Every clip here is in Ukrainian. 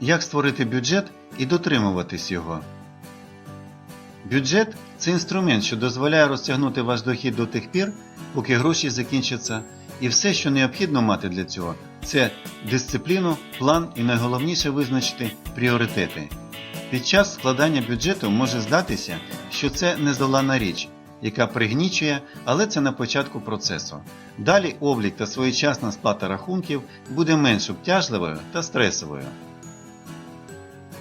Як створити бюджет і дотримуватись його. Бюджет це інструмент, що дозволяє розтягнути ваш дохід до тих пір, поки гроші закінчаться, і все, що необхідно мати для цього, це дисципліну, план і найголовніше визначити пріоритети. Під час складання бюджету може здатися, що це нездоланна річ, яка пригнічує, але це на початку процесу. Далі облік та своєчасна сплата рахунків буде менш обтяжливою та стресовою.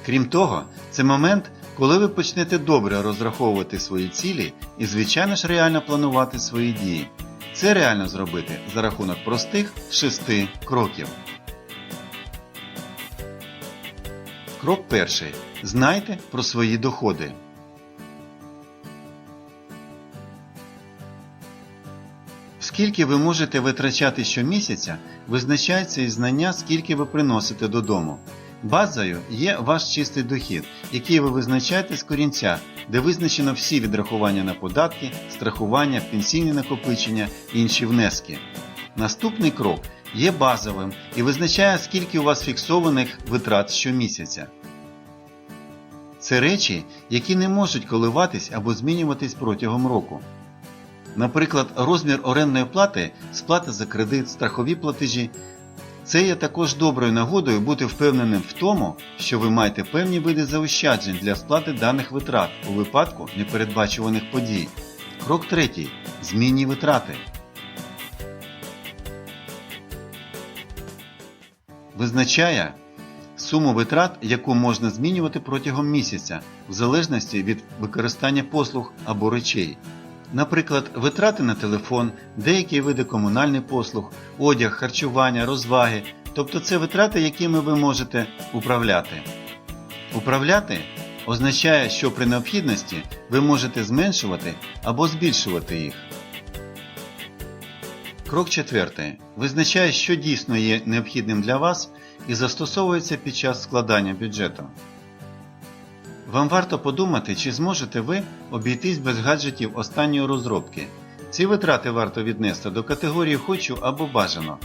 Крім того, це момент, коли ви почнете добре розраховувати свої цілі і, звичайно ж, реально планувати свої дії. Це реально зробити за рахунок простих шести кроків. Крок перший. Знайте про свої доходи. Скільки ви можете витрачати щомісяця, визначається із знання, скільки ви приносите додому. Базою є ваш чистий дохід, який ви визначаєте з корінця, де визначено всі відрахування на податки, страхування, пенсійні накопичення інші внески. Наступний крок є базовим і визначає, скільки у вас фіксованих витрат щомісяця. Це речі, які не можуть коливатись або змінюватись протягом року. Наприклад, розмір орендної плати, сплата за кредит, страхові платежі. Це є також доброю нагодою бути впевненим в тому, що ви маєте певні види заощаджень для сплати даних витрат у випадку непередбачуваних подій. Крок третій. Змінні витрати. Визначає суму витрат, яку можна змінювати протягом місяця, в залежності від використання послуг або речей. Наприклад, витрати на телефон, деякі види комунальних послуг, одяг, харчування, розваги, тобто це витрати, якими ви можете управляти. Управляти означає, що при необхідності ви можете зменшувати або збільшувати їх. Крок четвертий. Визначає, що дійсно є необхідним для вас і застосовується під час складання бюджету. Вам варто подумати, чи зможете ви обійтись без гаджетів останньої розробки. Ці витрати варто віднести до категорії хочу або бажано.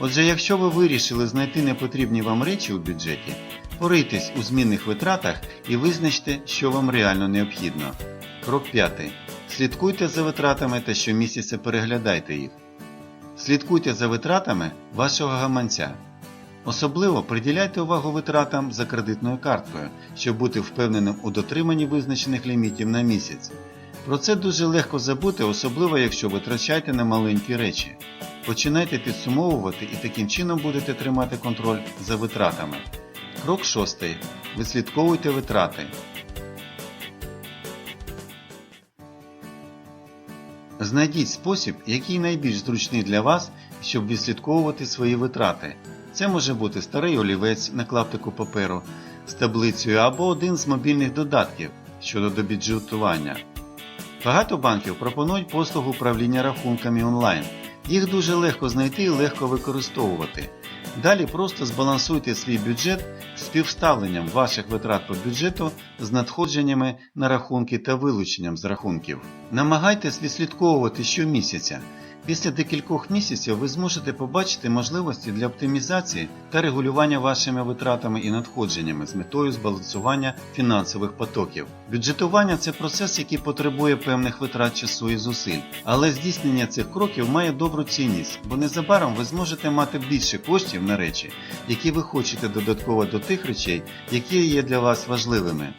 Отже, якщо ви вирішили знайти непотрібні вам речі у бюджеті, порийтесь у змінних витратах і визначте, що вам реально необхідно. Крок 5. Слідкуйте за витратами та щомісяця переглядайте їх. Слідкуйте за витратами вашого гаманця. Особливо приділяйте увагу витратам за кредитною карткою, щоб бути впевненим у дотриманні визначених лімітів на місяць. Про це дуже легко забути, особливо якщо витрачаєте на маленькі речі. Починайте підсумовувати і таким чином будете тримати контроль за витратами. Крок 6. Вислідковуйте витрати. Знайдіть спосіб, який найбільш зручний для вас, щоб відслідковувати свої витрати. Це може бути старий олівець на клаптику паперу з таблицею або один з мобільних додатків щодо добюджетування. Багато банків пропонують послугу управління рахунками онлайн. Їх дуже легко знайти і легко використовувати. Далі просто збалансуйте свій бюджет співставленням ваших витрат по бюджету з надходженнями на рахунки та вилученням з рахунків. Намагайтесь відслідковувати щомісяця. Після декількох місяців ви зможете побачити можливості для оптимізації та регулювання вашими витратами і надходженнями з метою збалансування фінансових потоків. Бюджетування це процес, який потребує певних витрат часу і зусиль, але здійснення цих кроків має добру цінність, бо незабаром ви зможете мати більше коштів на речі, які ви хочете додатково до тих речей, які є для вас важливими.